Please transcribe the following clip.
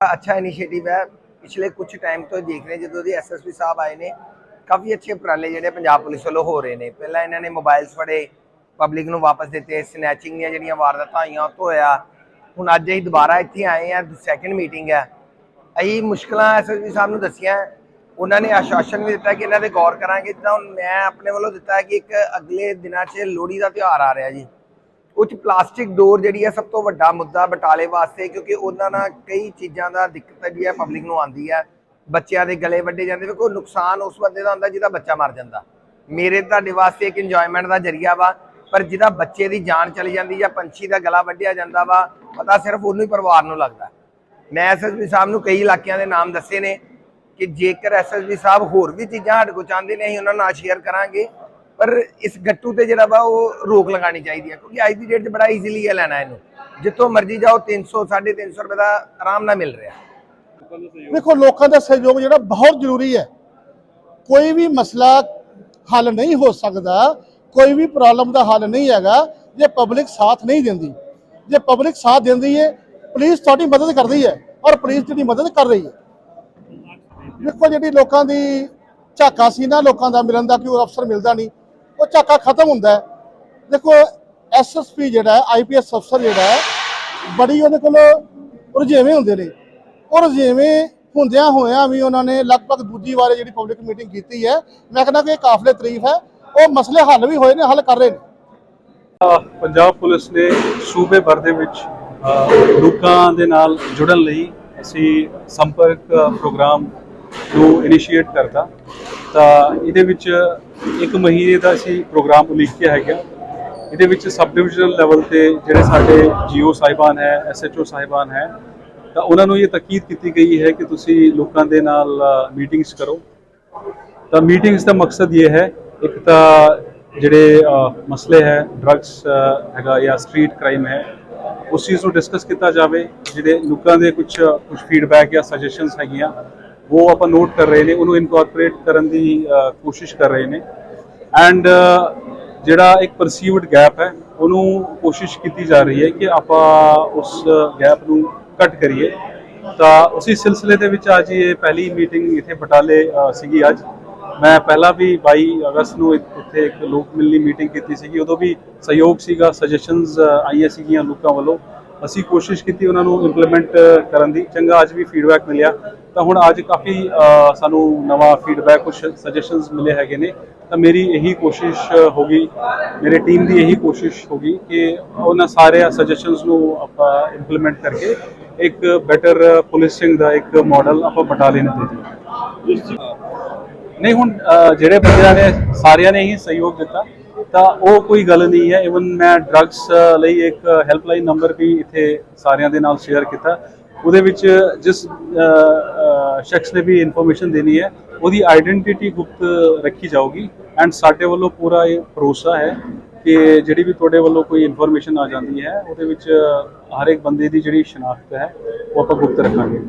ਅੱਛਾ ਇਨੀਸ਼ੀਏਟਿਵ ਹੈ ਪਿਛਲੇ ਕੁਝ ਟਾਈਮ ਤੋਂ ਦੇਖ ਰਹੇ ਜਦੋਂ ਦੀ ਐਸਐਸਪੀ ਸਾਹਿਬ ਆਏ ਨੇ ਕਾਫੀ ਅੱਛੇ ਉਪਰਾਲੇ ਜਿਹੜੇ ਪੰਜਾਬ ਪੁਲਿਸ ਵੱਲੋਂ ਹੋ ਰਹੇ ਨੇ ਪਹਿਲਾਂ ਇਹਨਾਂ ਨੇ ਮੋਬਾਈਲਸ ਫੜੇ ਪਬਲਿਕ ਨੂੰ ਵਾਪਸ ਦਿੱਤੇ ਸਨੈਚਿੰਗ ਦੀਆਂ ਜਿਹੜੀਆਂ ਵਾਰਦਾਤਾਂ ਆਈਆਂ ਉਹ ਤੋਂ ਹੋਇਆ ਹੁਣ ਅੱਜ ਅਸੀਂ ਦੁਬਾਰਾ ਇੱਥੇ ਆਏ ਆ ਸੈਕੰਡ ਮੀਟਿੰਗ ਹੈ ਅਸੀਂ ਮੁਸ਼ਕਲਾਂ ਐਸਐਸਪੀ ਸਾਹਿਬ ਨੂੰ ਦੱਸੀਆਂ ਉਹਨਾਂ ਨੇ ਆਸ਼ਵਾਸਨ ਵੀ ਦਿੱਤਾ ਕਿ ਇਹਨਾਂ ਤੇ ਗੌਰ ਕਰਾਂਗੇ ਜਿੱਦਾਂ ਹੁਣ ਮੈਂ ਆਪਣੇ ਵੱਲੋਂ ਦਿੱਤਾ ਕਿ ਇੱਕ ਅਗਲੇ ਦਿਨਾਂ 'ਚ ਲੋਹੜੀ ਦਾ ਤਿਉਹਾਰ ਆ ਰਿਹਾ ਜੀ ਉਹ 'ਚ ਪਲਾਸਟਿਕ ਡੋਰ ਜਿਹੜੀ ਹੈ ਸਭ ਤੋਂ ਵੱਡਾ ਮੁੱਦਾ ਬਟਾਲੇ ਵਾਸਤੇ, ਕਿਉਂਕਿ ਉਹਨਾਂ ਨਾਲ ਕਈ ਚੀਜ਼ਾਂ ਦਾ ਦਿੱਕਤ ਜਿਹੜੀ ਹੈ ਪਬਲਿਕ ਨੂੰ ਆਉਂਦੀ ਹੈ। ਬੱਚਿਆਂ ਦੇ ਗਲੇ ਵੱਡੇ ਜਾਂਦੇ, ਵੇਖੋ ਨੁਕਸਾਨ ਉਸ ਬੰਦੇ ਦਾ ਹੁੰਦਾ ਜਿਹਦਾ ਬੱਚਾ ਮਰ ਜਾਂਦਾ। ਮੇਰੇ ਤੁਹਾਡੇ ਵਾਸਤੇ ਇੱਕ ਇੰਜੋਇਮੈਂਟ ਦਾ ਜਰੀਆ ਵਾ, ਪਰ ਜਿਹਦਾ ਬੱਚੇ ਦੀ ਜਾਨ ਚਲੀ ਜਾਂਦੀ ਜਾਂ ਪੰਛੀ ਦਾ ਗਲਾ ਵੱਢਿਆ ਜਾਂਦਾ ਵਾ, ਪਤਾ ਸਿਰਫ ਉਹਨੂੰ ਹੀ ਪਰਿਵਾਰ ਨੂੰ ਲੱਗਦਾ। ਮੈਂ ਐਸਐਸਪੀ ਸਾਹਿਬ ਨੂੰ ਕਈ ਇਲਾਕਿਆਂ ਦੇ ਨਾਮ ਦੱਸੇ ਨੇ ਕਿ ਜੇਕਰ ਐਸਐਸਪੀ ਸਾਹਿਬ ਹੋਰ ਵੀ ਚੀਜ਼ਾਂ ਸਾਡੇ ਕੋਲ ਚਾਹੁੰਦੇ ਨੇ, ਅਸੀਂ ਉਹਨਾਂ ਨਾਲ ਸ਼ੇਅਰ ਕਰਾਂਗੇ। ਪਰ ਇਸ ਗੱਟੂ ਤੇ ਜਿਹੜਾ ਵਾ, ਉਹ ਰੋਕ ਲਗਾਣੀ ਚਾਹੀਦੀ ਹੈ ਕਿਉਂਕਿ ਅੱਜ ਦੀ ਡੇਟ 'ਚ ਬੜਾ ਈਜ਼ੀਲੀ ਹੈ ਲੈਣਾ ਇਹਨੂੰ। ਜਿੱਥੋਂ ਮਰਜ਼ੀ ਜਾਓ 300 350 ਰੁਪਏ ਦਾ ਆਰਾਮ ਨਾਲ ਮਿਲ ਰਿਹਾ। ਦੇਖੋ, ਲੋਕਾਂ ਦਾ ਸਹਿਯੋਗ ਜਿਹੜਾ ਬਹੁਤ ਜ਼ਰੂਰੀ ਹੈ। ਕੋਈ ਵੀ ਮਸਲਾ ਹੱਲ ਨਹੀਂ ਹੋ ਸਕਦਾ, ਕੋਈ ਵੀ ਪ੍ਰੋਬਲਮ ਦਾ ਹੱਲ ਨਹੀਂ ਹੈਗਾ, ਜੇ ਪਬਲਿਕ ਸਾਥ ਨਹੀਂ ਦਿੰਦੀ। ਜੇ ਪਬਲਿਕ ਸਾਥ ਦਿੰਦੀ ਹੈ ਪੁਲਿਸ ਤੁਹਾਡੀ ਮਦਦ ਕਰਦੀ ਹੈ ਔਰ ਪੁਲਿਸ ਤੁਹਾਡੀ ਮਦਦ ਕਰ ਰਹੀ ਹੈ। ਦੇਖੋ, ਜਿਹੜੀ ਲੋਕਾਂ ਦੀ ਝਾਕਾ ਸੀ ਨਾ, ਲੋਕਾਂ ਦਾ ਮਿਲਣ ਦਾ ਕਿ ਉਹ ਅਫਸਰ ਮਿਲਦਾ ਨਹੀਂ। ਉਹ ਝਾਕਾ ਖਤਮ ਹੁੰਦਾ ਹੈ। ਦੇਖੋ ਐਸਐਸਪੀ ਜਿਹੜਾ ਹੈ ਆਈਪੀਐਸ ਅਫਸਰ ਜਿਹੜਾ ਹੈ, ਬੜੀ ਉਹਦੇ ਕੋਲ ਰੁਝੇਵੇਂ ਹੁੰਦੇ ਨੇ। ਉਹ ਰੁਝੇਵੇਂ ਹੁੰਦਿਆਂ ਹੋਇਆਂ ਵੀ ਉਹਨਾਂ ਨੇ ਲਗਭਗ ਦੂਜੀ ਵਾਰ ਜਿਹੜੀ ਪਬਲਿਕ ਮੀਟਿੰਗ ਕੀਤੀ ਹੈ, ਮੈਂ ਕਹਿੰਦਾ ਕਿ ਇਹ ਕਾਫਲੇ ਤਾਰੀਫ ਹੈ। ਉਹ ਮਸਲੇ ਹੱਲ ਵੀ ਹੋਏ ਨੇ, ਹੱਲ ਕਰ ਰਹੇ ਨੇ। ਪੰਜਾਬ ਪੁਲਿਸ ਨੇ ਸੂਬੇ ਭਰ ਦੇ ਵਿੱਚ ਲੋਕਾਂ ਦੇ ਨਾਲ ਜੁੜਨ ਲਈ ਅਸੀਂ ਸੰਪਰਕ ਪ੍ਰੋਗਰਾਮ ਨੂੰ ਇਨੀਸ਼ੀਏਟ ਕਰਤਾ। ਤਾਂ ਇਹਦੇ ਵਿੱਚ ਇੱਕ ਮਹੀਨੇ ਦਾ ਅਸੀਂ ਪ੍ਰੋਗਰਾਮ ਉਲੀਕਿਆ ਹੈਗਾ ਇਹਦੇ ਵਿੱਚ ਸਬ ਡਿਵੀਜ਼ਨਲ ਲੈਵਲ ਤੇ ਜਿਹੜੇ ਸਾਡੇ ਜੀਓ ਸਾਹਿਬਾਨ ਹੈ ਐਸਐਚਓ ਸਾਹਿਬਾਨ ਹੈ, ਤਾਂ ਉਹਨਾਂ ਨੂੰ ਇਹ ਤਾਕੀਦ ਕੀਤੀ ਗਈ ਹੈ ਕਿ ਤੁਸੀਂ ਲੋਕਾਂ ਦੇ ਨਾਲ ਮੀਟਿੰਗਸ ਕਰੋ। ਤਾਂ ਮੀਟਿੰਗਸ ਦਾ ਮਕਸਦ ਇਹ ਹੈ, ਇੱਕ ਤਾਂ ਜਿਹੜੇ ਮਸਲੇ ਹੈ ਡਰੱਗਸ ਹੈਗਾ ਜਾਂ ਸਟਰੀਟ ਕ੍ਰਾਈਮ ਹੈ, ਉਸ ਚੀਜ਼ ਨੂੰ ਡਿਸਕਸ ਕੀਤਾ ਜਾਵੇ, ਜਿਹੜੇ ਲੋਕਾਂ ਦੇ ਕੁਝ ਕੁਝ ਫੀਡਬੈਕ ਜਾਂ ਸਜੈਸ਼ਨਸ ਹੈਗੀਆਂ ਉਹ ਆਪਾਂ ਨੋਟ ਕਰ ਰਹੇ ਨੇ ਉਹਨੂੰ ਇਨਕੋਰਪੋਰੇਟ ਕਰਨ ਦੀ ਕੋਸ਼ਿਸ਼ ਕਰ ਰਹੇ ਨੇ ਐਂਡ ਜਿਹੜਾ ਇੱਕ ਪਰਸੀਵਡ ਗੈਪ ਹੈ ਉਹਨੂੰ ਕੋਸ਼ਿਸ਼ ਕੀਤੀ ਜਾ ਰਹੀ ਹੈ ਕਿ ਆਪਾਂ ਉਸ ਗੈਪ ਨੂੰ ਕੱਟ ਕਰੀਏ ਤਾਂ ਉਸੇ ਸਿਲਸਿਲੇ ਦੇ ਵਿੱਚ ਅੱਜ ਇਹ ਪਹਿਲੀ ਮੀਟਿੰਗ ਇੱਥੇ ਬਟਾਲੇ ਸੀਗੀ ਅੱਜ ਮੈਂ ਪਹਿਲਾਂ ਵੀ 22 ਅਗਸਤ ਨੂੰ ਇੱਥੇ ਇੱਥੇ ਇੱਕ ਲੋਕ ਮਿਲਣੀ ਮੀਟਿੰਗ ਕੀਤੀ ਸੀਗੀ ਉਦੋਂ ਵੀ ਸਹਿਯੋਗ ਸੀਗਾ ਸਜੈਸ਼ਨਸ ਆਈਆਂ ਸੀਗੀਆਂ ਲੋਕਾਂ ਵੱਲੋਂ ਅਸੀਂ ਕੋਸ਼ਿਸ਼ ਕੀਤੀ ਉਹਨਾਂ ਨੂੰ ਇੰਪਲੀਮੈਂਟ ਕਰਨ ਦੀ। ਚੰਗਾ ਅੱਜ ਵੀ ਫੀਡਬੈਕ ਮਿਲਿਆ। ਤਾਂ ਹੁਣ ਅੱਜ ਕਾਫੀ ਸਾਨੂੰ ਨਵਾਂ ਫੀਡਬੈਕ ਕੁਝ ਸਜੈਸ਼ਨਸ ਮਿਲੇ ਹੈਗੇ ਨੇ। ਤਾਂ ਮੇਰੀ ਇਹੀ ਕੋਸ਼ਿਸ਼ ਹੋਗੀ ਮੇਰੇ ਟੀਮ ਦੀ ਇਹੀ ਕੋਸ਼ਿਸ਼ ਹੋਗੀ ਕਿ ਉਹਨਾਂ ਸਾਰੇ ਸਜੈਸ਼ਨਸ ਨੂੰ ਆਪਾਂ ਇੰਪਲੀਮੈਂਟ ਕਰਕੇ ਇੱਕ ਬੈਟਰ ਪੁਲਿਸਿੰਗ ਦਾ ਇੱਕ ਮਾਡਲ ਆਪਾਂ ਬਟਾਲੇ ਨੂੰ ਦੇ ਦਈਏ। ਨਹੀਂ ਹੁਣ ਜਿਹੜੇ ਬੰਦਿਆਂ ਨੇ ਸਾਰਿਆਂ ਨੇ ਹੀ ਸਹਿਯੋਗ ਦਿੱਤਾ ਤਾਂ ਉਹ ਕੋਈ ਗੱਲ ਨਹੀਂ ਹੈ। ਇਵਨ ਮੈਂ ਡਰੱਗਸ ਲਈ ਇੱਕ ਹੈਲਪਲਾਈਨ ਨੰਬਰ ਵੀ ਇੱਥੇ ਸਾਰਿਆਂ ਦੇ ਨਾਲ ਸ਼ੇਅਰ ਕੀਤਾ। ਉਹਦੇ ਵਿੱਚ ਜਿਸ ਸ਼ਖਸ ਨੇ ਵੀ ਇਨਫੋਰਮੇਸ਼ਨ ਦੇਣੀ ਹੈ, ਉਹਦੀ ਆਇਡੈਂਟੀਟੀ ਗੁਪਤ ਰੱਖੀ ਜਾਊਗੀ। ਐਂਡ ਸਾਡੇ ਵੱਲੋਂ ਪੂਰਾ ਇਹ ਭਰੋਸਾ ਹੈ ਕਿ ਜਿਹੜੀ ਵੀ ਤੁਹਾਡੇ ਵੱਲੋਂ ਕੋਈ ਇਨਫੋਰਮੇਸ਼ਨ ਆ ਜਾਂਦੀ ਹੈ, ਉਹਦੇ ਵਿੱਚ ਹਰ ਇੱਕ ਬੰਦੇ ਦੀ ਜਿਹੜੀ ਸ਼ਨਾਖਤ ਹੈ, ਉਹ ਆਪਾਂ ਗੁਪਤ ਰੱਖਾਂਗੇ।